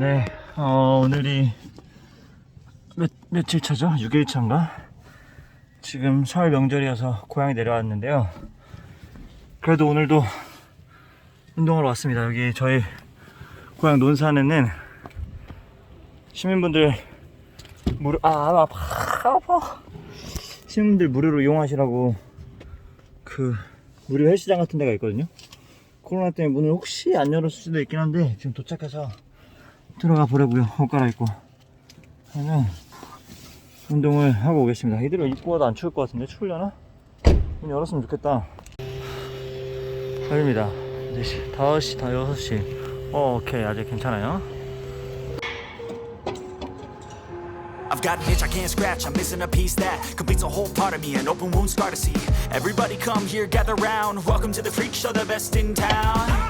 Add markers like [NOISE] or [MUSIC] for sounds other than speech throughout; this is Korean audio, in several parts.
네, 어, 오늘이 몇, 며칠 차죠? 6일 차인가? 지금 설 명절이어서 고향에 내려왔는데요. 그래도 오늘도 운동하러 왔습니다. 여기 저희 고향 논산에는 시민분들 무료, 아, 아, 아파, 아파. 시민분들 무료로 이용하시라고 그 무료 헬스장 같은 데가 있거든요. 코로나 때문에 문을 혹시 안 열었을 수도 있긴 한데 지금 도착해서 들어가 보려고요. 옷 갈아입고 하면 운동을 하고 오겠습니다. 이대로 입고 와도 안 추울 것 같은데 추우려나? 문 열었으면 좋겠다. 여기입니다. 이제 5시, 다 6시. 어, 오케이. 아직 괜찮아요. I've got an itch I can't scratch, I'm missing a piece that completes a whole part of me, an open wound scar to see. Everybody come here, gather round. Welcome to the freak show, the best in town.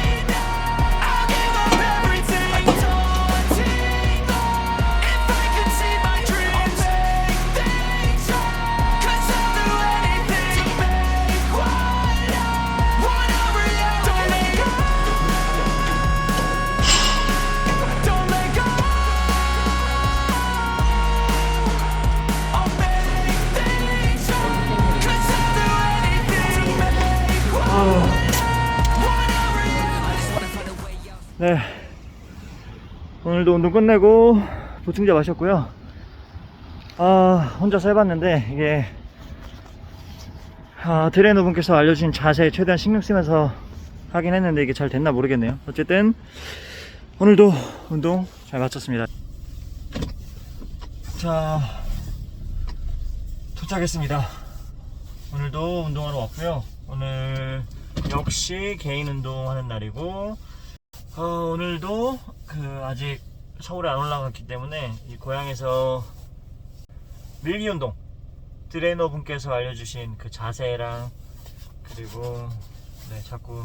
오늘도 운동 끝내고 보충제 마셨고요. 아, 혼자서 해봤는데 이게 아, 트레이너 분께서 알려주신 자세에 최대한 신경 쓰면서 하긴 했는데 이게 잘 됐나 모르겠네요. 어쨌든 오늘도 운동 잘 마쳤습니다. 자, 도착했습니다. 오늘도 운동하러 왔고요. 오늘 역시 개인 운동하는 날이고 어, 오늘도 그 아직 서울에 안 올라갔기 때문에 이 고향에서 밀기 운동 트레이너 분께서 알려주신 그 자세랑 그리고 네 자꾸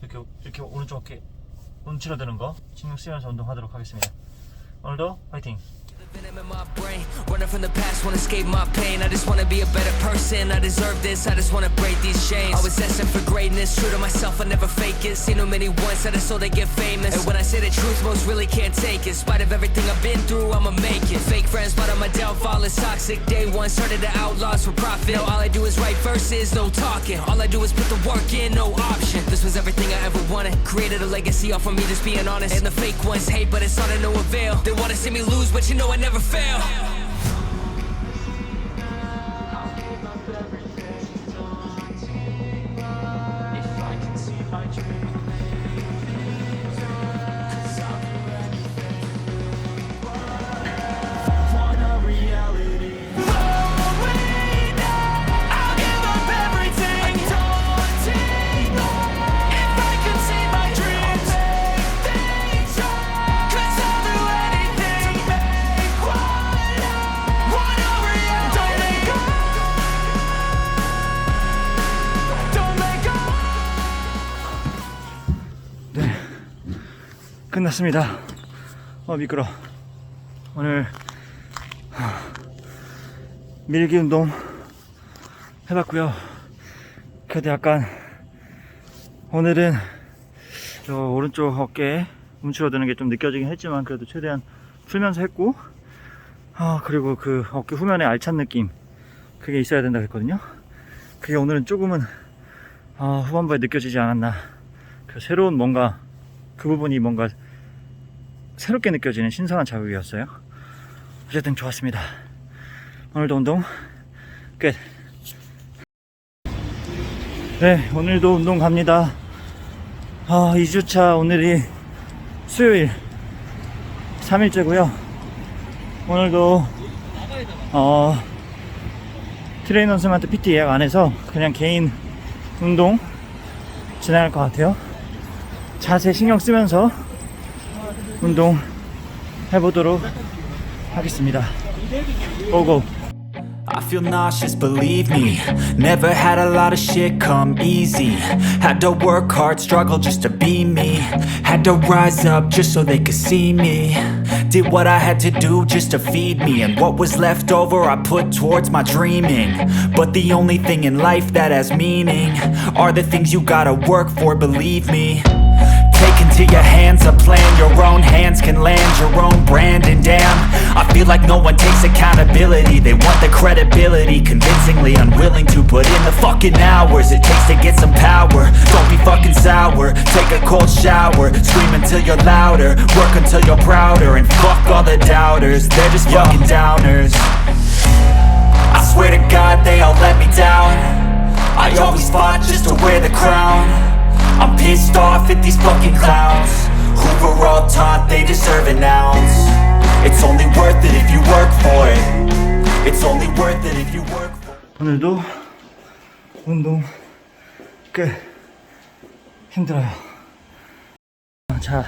이렇게 이렇게 오른쪽 어깨 움츠러드는 거 신경 쓰면서 운동하도록 하겠습니다. 오늘도 화이팅! Venom in my brain, running from the past, wanna escape my pain. I just wanna be a better person. I deserve this. I just wanna break these chains. I was destined for greatness, true to myself. I never fake it. Seen too many once that I so they get famous. And when I say the truth, most really can't take it. In spite of everything I've been through, I'ma make it. Fake friends, but on my downfall is toxic. Day one started the outlaws for profit. Now all I do is write verses, no talking. All I do is put the work in, no option. This was everything I ever wanted. Created a legacy off of me, just being honest. And the fake ones hate, but it's all to no avail. They wanna see me lose, but you know I never fail. 끝났습니다. 어 미끄러. 오늘 하, 밀기 운동 해봤고요. 그래도 약간 오늘은 저 오른쪽 어깨에 움츠러드는 게 좀 느껴지긴 했지만 그래도 최대한 풀면서 했고 아 그리고 그 어깨 후면에 알찬 느낌 그게 있어야 된다 그랬거든요. 그게 오늘은 조금은 아, 후반부에 느껴지지 않았나. 그 새로운 뭔가 그 부분이 뭔가 새롭게 느껴지는 신선한 자극이었어요. 어쨌든 좋았습니다. 오늘도 운동 끝. 네, 오늘도 운동 갑니다. 아, 2주차 오늘이 수요일 3일째고요. 오늘도 어, 트레이너 선생님한테 PT 예약 안 해서 그냥 개인 운동 진행할 것 같아요. 자세 신경 쓰면서 운동 해보도록 하겠습니다. 고고. I feel nauseous, believe me. Never had a lot of shit come easy. Had to work hard, struggle just to be me. Had to rise up just so they could see me. Did what I had to do just to feed me. And what was left over, I put towards my dreaming. But the only thing in life that has meaning are the things you gotta work for, believe me. Into your hands a plan. Your own hands can land your own brand. And damn, I feel like no one takes accountability. They want the credibility Convincingly unwilling to put in the fucking hours It takes to get some power. Don't be fucking sour. Take a cold shower. Scream until you're louder. Work until you're prouder. And fuck all the doubters. They're just fucking downers. I swear to God they all let me down. I always fought just to wear the crown I'm pissed off at these fucking clowns Who were all taught they deserve an ounce It's only worth it if you work for it It's only worth it if you work for it 오늘도 운동 끝 힘들어요 자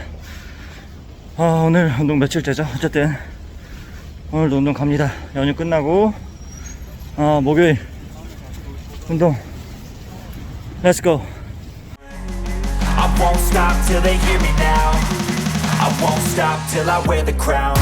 아, 오늘 운동 며칠째죠 어쨌든 오늘도 운동 갑니다 연휴 끝나고 어, 목요일 운동 렛츠고 won't stop till they hear me now. I won't stop till I wear the crown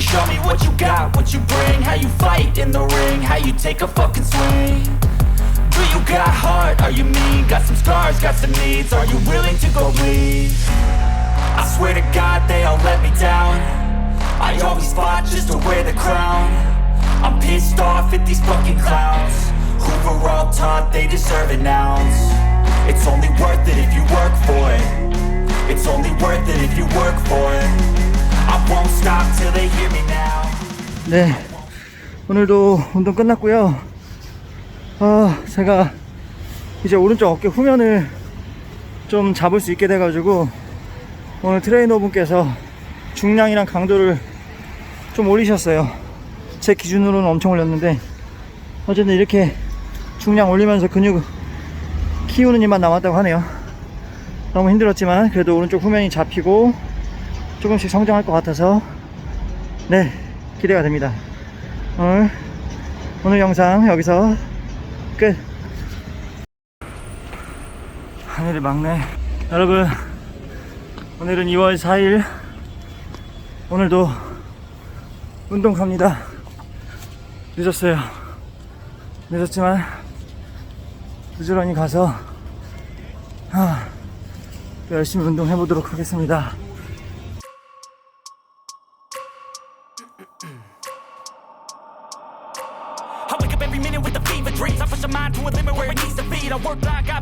So show me what you got, what you bring, how you fight in the ring, how you take a fucking swing. Do you got heart? Are you mean? Got some scars, got some needs. Are you willing to go bleed? I swear to God they all let me down I always fought just to wear the crown I'm pissed off at these fucking clowns Who were all taught they deserve an ounce It's only worth it 네. 오늘도 운동 끝났고요. 아 제가 이제 오른쪽 어깨 후면을 좀 잡을 수 있게 돼 가지고 오늘 트레이너분께서 중량이랑 강도를 좀 올리셨어요. 제 기준으로는 엄청 올렸는데 어쨌든 이렇게 중량 올리면서 근육 키우는 일만 남았다고 하네요. 너무 힘들었지만 그래도 오른쪽 후면이 잡히고 조금씩 성장할 것 같아서 네 기대가 됩니다. 오늘 오늘 영상 여기서 끝. 하늘이 막네 여러분 오늘은 2월 4일. 오늘도 운동 갑니다. 늦었어요. 늦었지만 부지런히 가서 하, 또 열심히 운동해 보도록 하겠습니다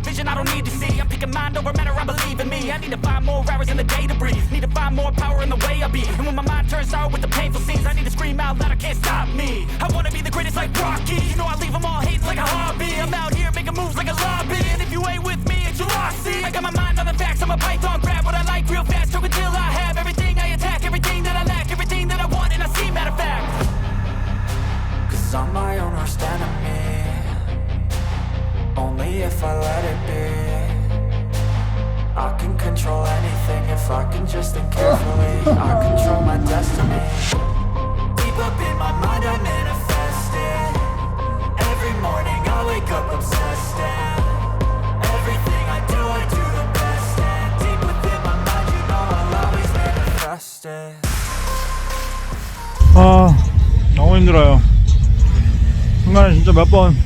vision I don't need to see. I'm picking mind over matter, I believe in me. I need to find more hours in the day to breathe. Need to find more power in the way I be. And when my mind turns sour with the painful scenes I need to scream out loud, I can't stop me. I wanna be the greatest like Rocky. You know I leave them all hating like a hobby. I'm out here making moves like a lobby. And if you ain't with me, it's your loss, see I got my mind on the facts, I'm a python Grab what I like real fast, took until I have Everything I attack, everything that I lack Everything that I want and I see, matter of fact. Cause I'm my own worst enemy if I let it be I can control anything if I can just think carefully I control my destiny Deep up in my mind I manifest it Every morning I wake up obsessed and Everything I do I do the best And deep within my mind you know I'll always manifest it 아 너무 힘들어요 중간에 진짜 몇 번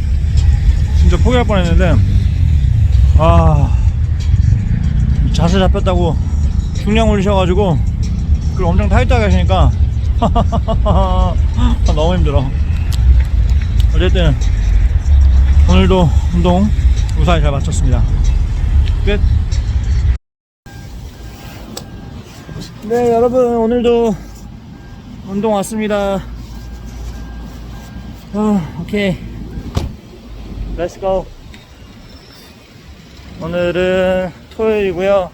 진짜 포기할 뻔했는데 아 자세 잡혔다고 중량 올리셔가지고 그걸 엄청 타이트하게 하시니까 [LAUGHS] 너무 힘들어 어쨌든 오늘도 운동 무사히 잘 마쳤습니다 끝 네 여러분 오늘도 운동 왔습니다. 어, 오케이. 렛츠 고. 오늘은 토요일이고요.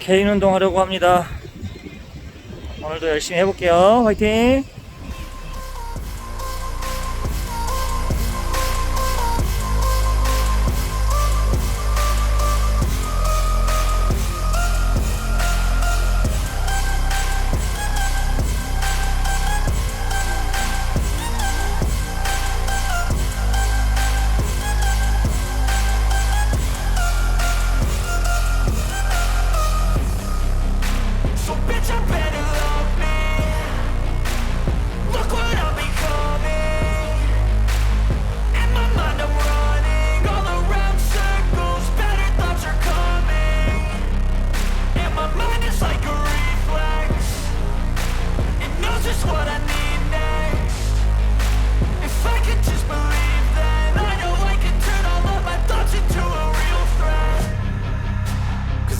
개인 운동 하려고 합니다. 오늘도 열심히 해볼게요. 화이팅!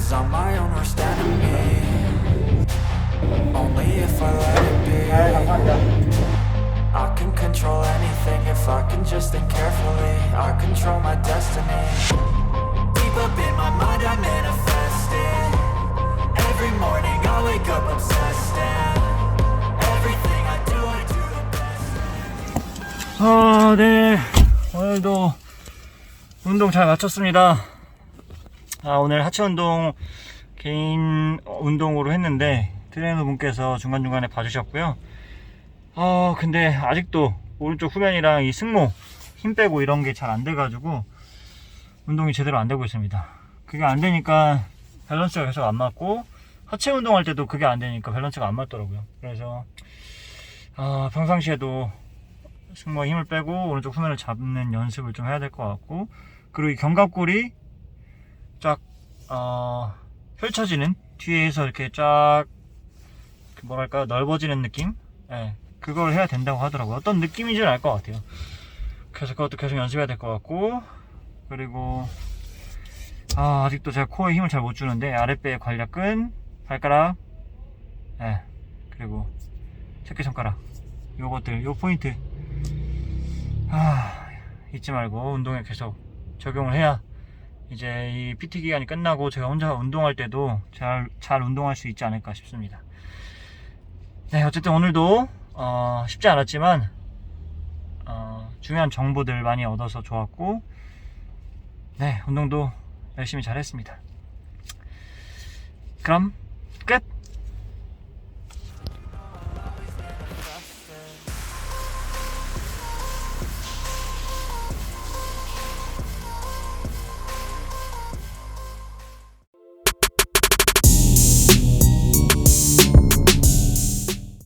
Cause I'm my own worst enemy. Only if I let it be. I can control anything if I can just think carefully. I control my destiny. Deep up in my mind, I manifest it. Every morning, I wake up obsessed. And everything I do, I do the best. 아, 네. 오늘도 운동 잘 마쳤습니다. 아, 오늘 하체 운동 개인 운동으로 했는데 트레이너 분께서 중간중간에 봐주셨고요. 아, 근데 아직도 오른쪽 후면이랑 이 승모 힘 빼고 이런 게 잘 안 돼가지고 운동이 제대로 안 되고 있습니다. 그게 안 되니까 밸런스가 계속 안 맞고 하체 운동할 때도 그게 안 되니까 밸런스가 안 맞더라고요. 그래서 아, 평상시에도 승모에 힘을 빼고 오른쪽 후면을 잡는 연습을 좀 해야 될 것 같고 그리고 이 견갑골이 쫙 어, 펼쳐지는 뒤에서 이렇게 쫙그 뭐랄까 넓어지는 느낌? 예, 그걸 해야 된다고 하더라고요. 어떤 느낌인지는 알 것 같아요. 그래서 그것도 계속 연습해야 될 것 같고 그리고 아, 아직도 제가 코어에 힘을 잘 못 주는데 아랫배의 관략근 발가락 예, 그리고 새끼손가락 요것들 요 포인트. 아, 잊지 말고 운동에 계속 적용을 해야 이제 이 PT 기간이 끝나고 제가 혼자 운동할 때도 잘, 잘 운동할 수 있지 않을까 싶습니다. 네, 어쨌든 오늘도 어, 쉽지 않았지만 어, 중요한 정보들 많이 얻어서 좋았고 네, 운동도 열심히 잘 했습니다. 그럼